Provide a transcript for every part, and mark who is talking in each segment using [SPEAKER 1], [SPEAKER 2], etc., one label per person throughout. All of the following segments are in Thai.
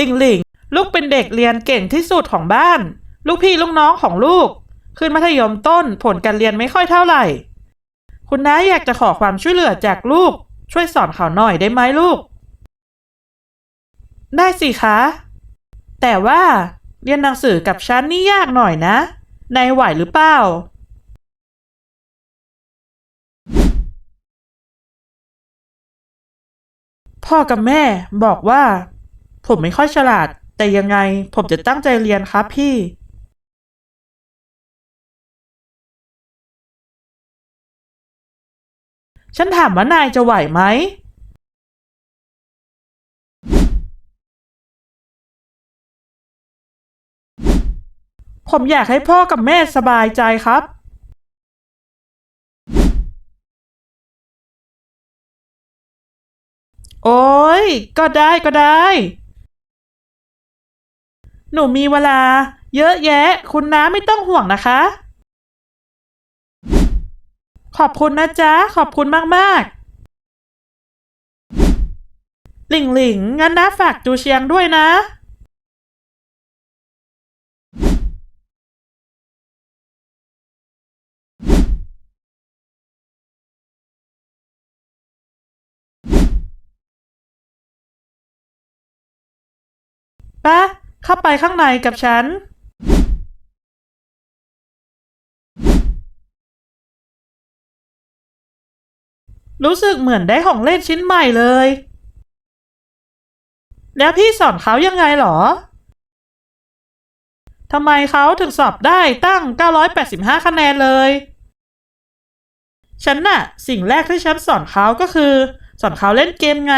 [SPEAKER 1] ลิงลิงลูกเป็นเด็กเรียนเก่งที่สุดของบ้าน ลูกพี่ลูกน้องของลูก ขึ้นมัธยมต้นผลการเรียนไม่ค่อยเท่าไหร่ คุณน้าอยากจะขอความช่วยเหลือจากลูก ช่วยสอนเขาหน่อยได้ไหมลูก ได้สิคะ แต่ว่าเรียนหนังสือกับฉันนี่ยากหน่อยนะนายไหวหรือเปล่าพ่อกับแม่บอกว่า ผมไม่ค่อยฉลาด แต่ยังไงผมจะตั้งใจเรียนครับพี่ฉันถามว่านายจะไหวไหม ผมอยากให้พ่อกับแม่สบายใจครับ โอ้ย ก็ได้ก็ได้ หนูมีเวลา เยอะแยะ คุณน้าไม่ต้องห่วงนะคะ ขอบคุณนะจ๊ะ ขอบคุณมากๆ หลิงหลิงงั้นน้าฝากจูเชียงด้วยนะปะ เข้าไปข้างในกับฉัน รู้สึกเหมือนได้ของเล่นชิ้นใหม่เลย แล้วพี่สอนเขายังไงหรอทำไมเขาถึงสอบได้ตั้ง 985 คะแนนเลย ฉันน่ะ สิ่งแรกที่ฉันสอนเขาก็คือ สอนเขาเล่นเกมไง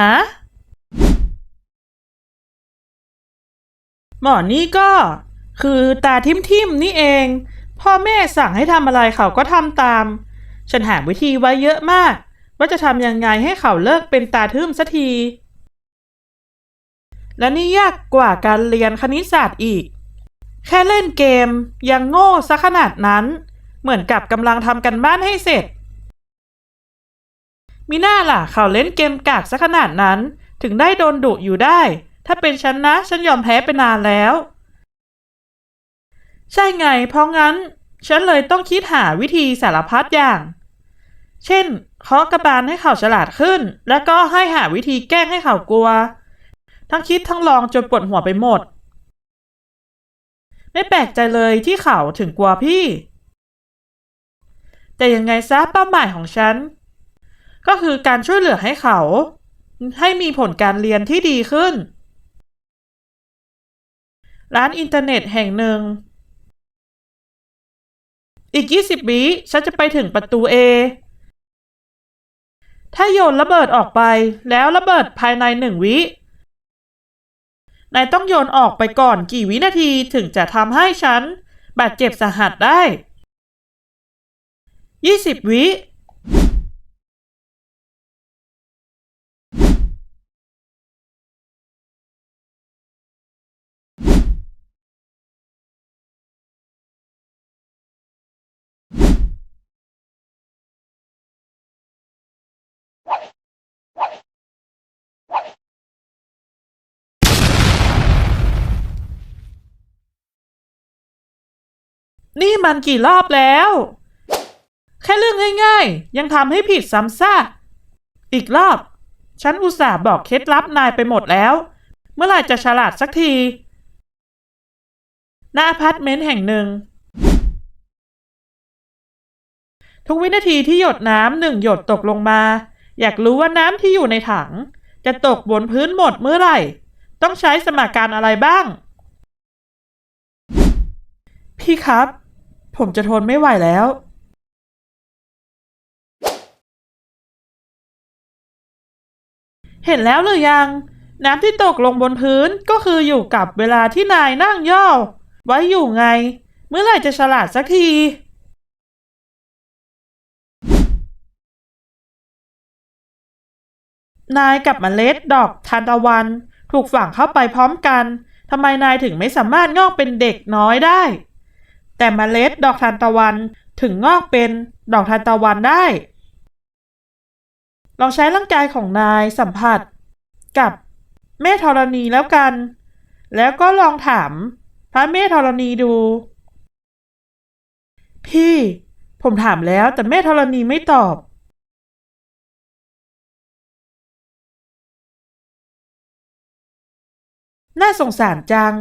[SPEAKER 1] ฮะ หมอนี่ก็คือตาทิมทิมนี่เอง พ่อแม่สั่งให้ทำอะไรเขาก็ทำตาม ฉันหาวิธีไว้เยอะมาก ว่าจะทำยังไงให้เขาเลิกเป็นตาทึมสักที และนี่ยากกว่าการเรียนคณิตศาสตร์อีก แค่เล่นเกมยังโง่ซะขนาดนั้น เหมือนกับกำลังทำกันบ้านให้เสร็จ มีหน้าล่ะเขาเล่นเกมกากซะขนาดนั้น ถึงได้โดนดุอยู่ได้ ถ้าเป็นฉันนะ ฉันยอมแพ้ไปนานแล้ว ใช่ไง เพราะงั้น ฉันเลยต้องคิดหาวิธีสารพัดอย่าง เช่นเคาะกระบาลให้เขาฉลาดขึ้น แล้วก็ให้หาวิธีแกล้งให้เขากลัว ทั้งคิดทั้งลองจนปวดหัวไปหมด ไม่แปลกใจเลยที่เขาถึงกลัวพี่ แต่ยังไงซะเป้าหมายของฉัน ก็คือการช่วยเหลือให้เขา ให้มีผลการเรียนที่ดีขึ้น ร้านอินเทอร์เน็ตแห่งหนึ่ง อีก 20วิฉันจะไปถึงประตู A ถ้าโยนระเบิดออกไป แล้วระเบิดภายในหนึ่งวินายต้องโยนออกไปก่อนกี่วินาทีถึงจะทำให้ฉัน บาดเจ็บสาหัสได้ 20 วิ นี่มันกี่รอบแล้ว แค่เรื่องง่ายๆ ยังทำให้ผิดซ้ำซากอีกรอบ ฉันอุตส่าห์บอกเคล็ดลับนายไปหมดแล้ว เมื่อไหร่จะฉลาดสักทีหน้าอพาร์ตเมนต์แห่งหนึ่ง ทุกวินาทีที่หยดน้ำหนึ่งหยดตกลงมา อยากรู้ว่าน้ำที่อยู่ในถัง จะตกบนพื้นหมดเมื่อไหร่ ต้องใช้สมการอะไรบ้าง พี่ครับ ผมจะทนไม่ไหวแล้วเห็นแล้วหรือยัง น้ำที่ตกลงบนพื้นก็คืออยู่กับเวลาที่นายนั่งย่อ ไว้อยู่ไง เมื่อไหร่จะฉลาดสักที นายกับมเมล็ดดอกทานตะวัน ถูกฝังเข้าไปพร้อมกันทำไมนายถึงไม่สามารถงอกเป็นเด็กน้อยได้ แต่เมล็ดดอกทานตะวันถึงงอกเป็นดอกทานตะวันได้ ลองใช้ร่างกายของนายสัมผัส กับแม่ธรณีแล้วกัน แล้วก็ลองถามพระแม่ธรณีดู พี่ ผมถามแล้วแต่แม่ธรณีไม่ตอบน่าสงสารจัง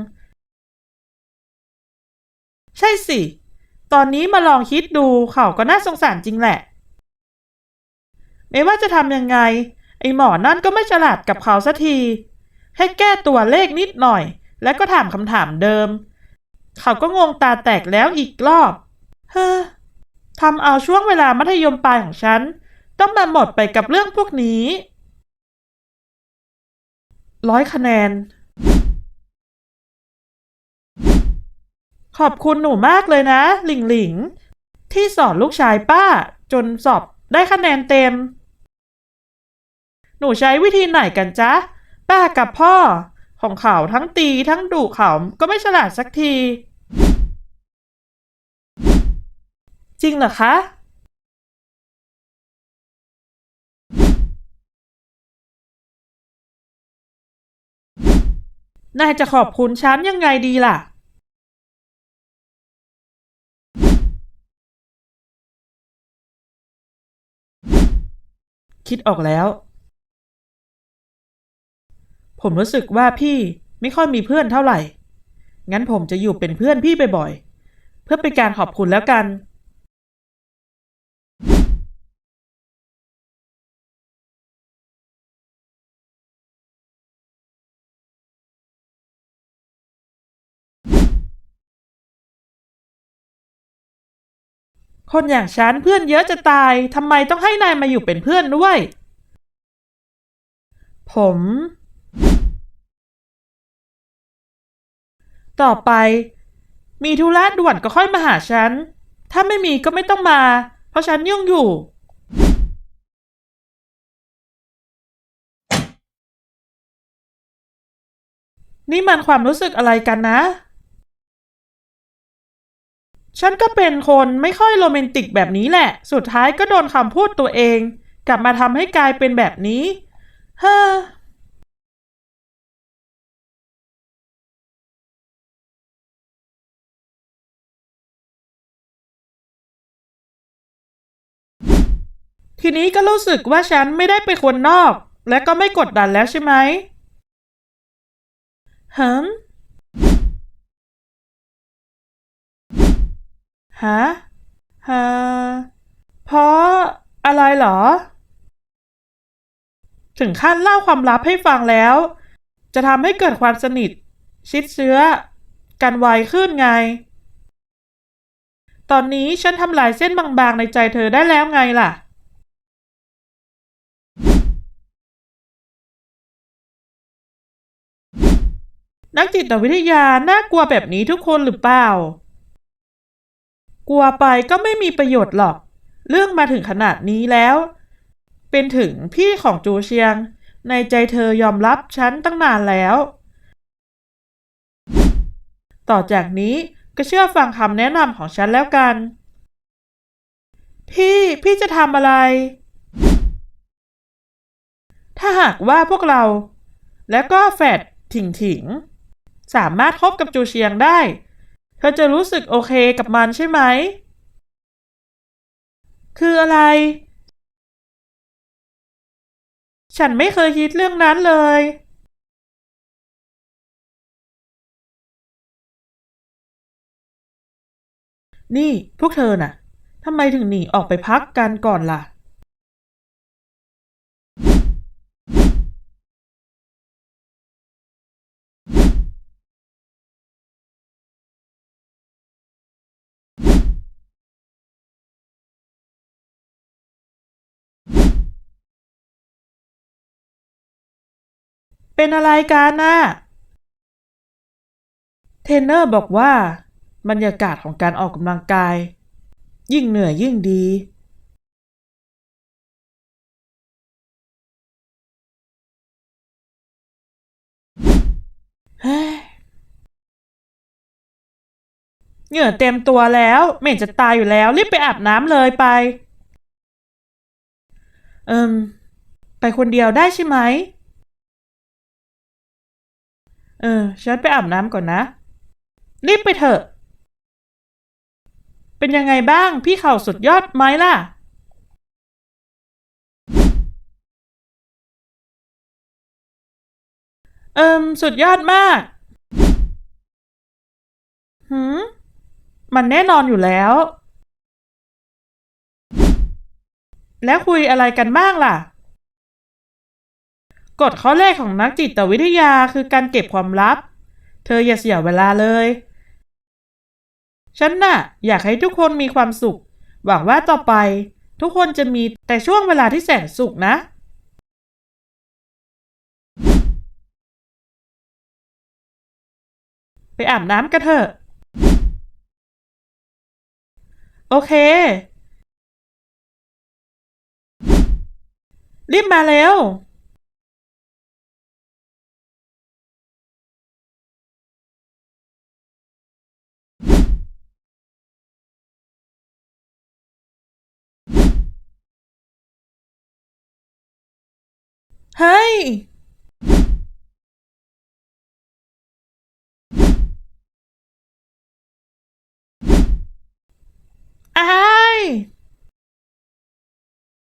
[SPEAKER 1] ใช่สิ ตอนนี้มาลองคิดดูเขาก็น่าสงสารจริงแหละ ไม่ว่าจะทำยังไง ไอหมอนั่นก็ไม่ฉลาดกับเขาสักทีให้แก้ตัวเลขนิดหน่อย แล้วก็ถามคำถามเดิม เขาก็งงตาแตกแล้วอีกรอบ เฮ้อทำเอาช่วงเวลามัธยมปลายของฉัน ต้องมาหมดไปกับเรื่องพวกนี้ร้อยคะแนน ขอบคุณหนูมากเลยนะ หลิงหลิง ที่สอนลูกชายป้า จนสอบได้คะแนนเต็ม หนูใช้วิธีไหนกันจ๊ะ ป้ากับพ่อ ของเขาทั้งตีทั้งดุเขาก็ไม่ฉลาดสักที จริงเหรอคะนายจะขอบคุณฉันยังไงดีล่ะ คิดออกแล้ว ผมรู้สึกว่าพี่ไม่ค่อยมีเพื่อนเท่าไหร่ งั้นผมจะอยู่เป็นเพื่อนพี่บ่อยๆ เพื่อเป็นการขอบคุณแล้วกัน คนอย่างฉันเพื่อนเยอะจะตายทำไมต้องให้นายมาอยู่เป็นเพื่อนด้วย ผม ต่อไป มีธุระด่วนก็ค่อยมาหาฉัน ถ้าไม่มีก็ไม่ต้องมา เพราะฉันยุ่งอยู่ นี่มันความรู้สึกอะไรกันนะ ฉันก็เป็นคนไม่ค่อยโรแมนติกแบบนี้แหละ สุดท้ายก็โดนคำพูดตัวเอง กลับมาทำให้กลายเป็นแบบนี้ เฮ้อทีนี้ก็รู้สึกว่าฉันไม่ได้เป็นคนนอก และก็ไม่กดดันแล้วใช่ไหมฮึม ฮะฮะเพราะอะไรเหรอ ถึงขั้นเล่าความลับให้ฟังแล้ว จะทำให้เกิดความสนิท ชิดเชื้อ กันไวขึ้นไง ตอนนี้ฉันทำลายเส้นบางๆในใจเธอได้แล้วไงล่ะนักจิตวิทยาน่ากลัวแบบนี้ทุกคนหรือเปล่า กลัวไปก็ไม่มีประโยชน์หรอก เรื่องมาถึงขนาดนี้แล้ว เป็นถึงพี่ของจูเชียง ในใจเธอยอมรับฉันตั้งนานแล้ว ต่อจากนี้ก็เชื่อฟังคำแนะนำของฉันแล้วกัน พี่พี่จะทำอะไร ถ้าหากว่าพวกเรา แล้วก็แฟดถิงถิงสามารถคบกับจูเชียงได้ เธอจะรู้สึกโอเคกับมันใช่ไหม คืออะไร ฉันไม่เคยคิดเรื่องนั้นเลย นี่พวกเธอน่ะทำไมถึงหนีออกไปพักกันก่อนล่ะ เป็นอะไรกันน่ะเทนเนอร์บอกว่า บรรยากาศของการออกกำลังกาย ยิ่งเหนื่อยยิ่งดี เหงื่อเต็มตัวแล้วไม่เห็นจะตายอยู่แล้ว รีบไปอาบน้ำเลยไป เอิมไปคนเดียวได้ใช่ไหม เออ ฉันไปอาบน้ำก่อนนะ รีบไปเถอะ เป็นยังไงบ้างพี่เข่าสุดยอดไหมล่ะ เอิมสุดยอดมากหืมมันแน่นอนอยู่แล้ว แล้วคุยอะไรกันบ้างล่ะ กฎข้อแรกของนักจิตวิทยาคือการเก็บความลับ เธออย่าเสียเวลาเลย ฉันน่ะ อยากให้ทุกคนมีความสุข หวังว่าต่อไป ทุกคนจะมีแต่ช่วงเวลาที่แสนสุขนะ ไปอาบน้ำกันเถอะ โอเค รีบมาเร็ว เฮ้ย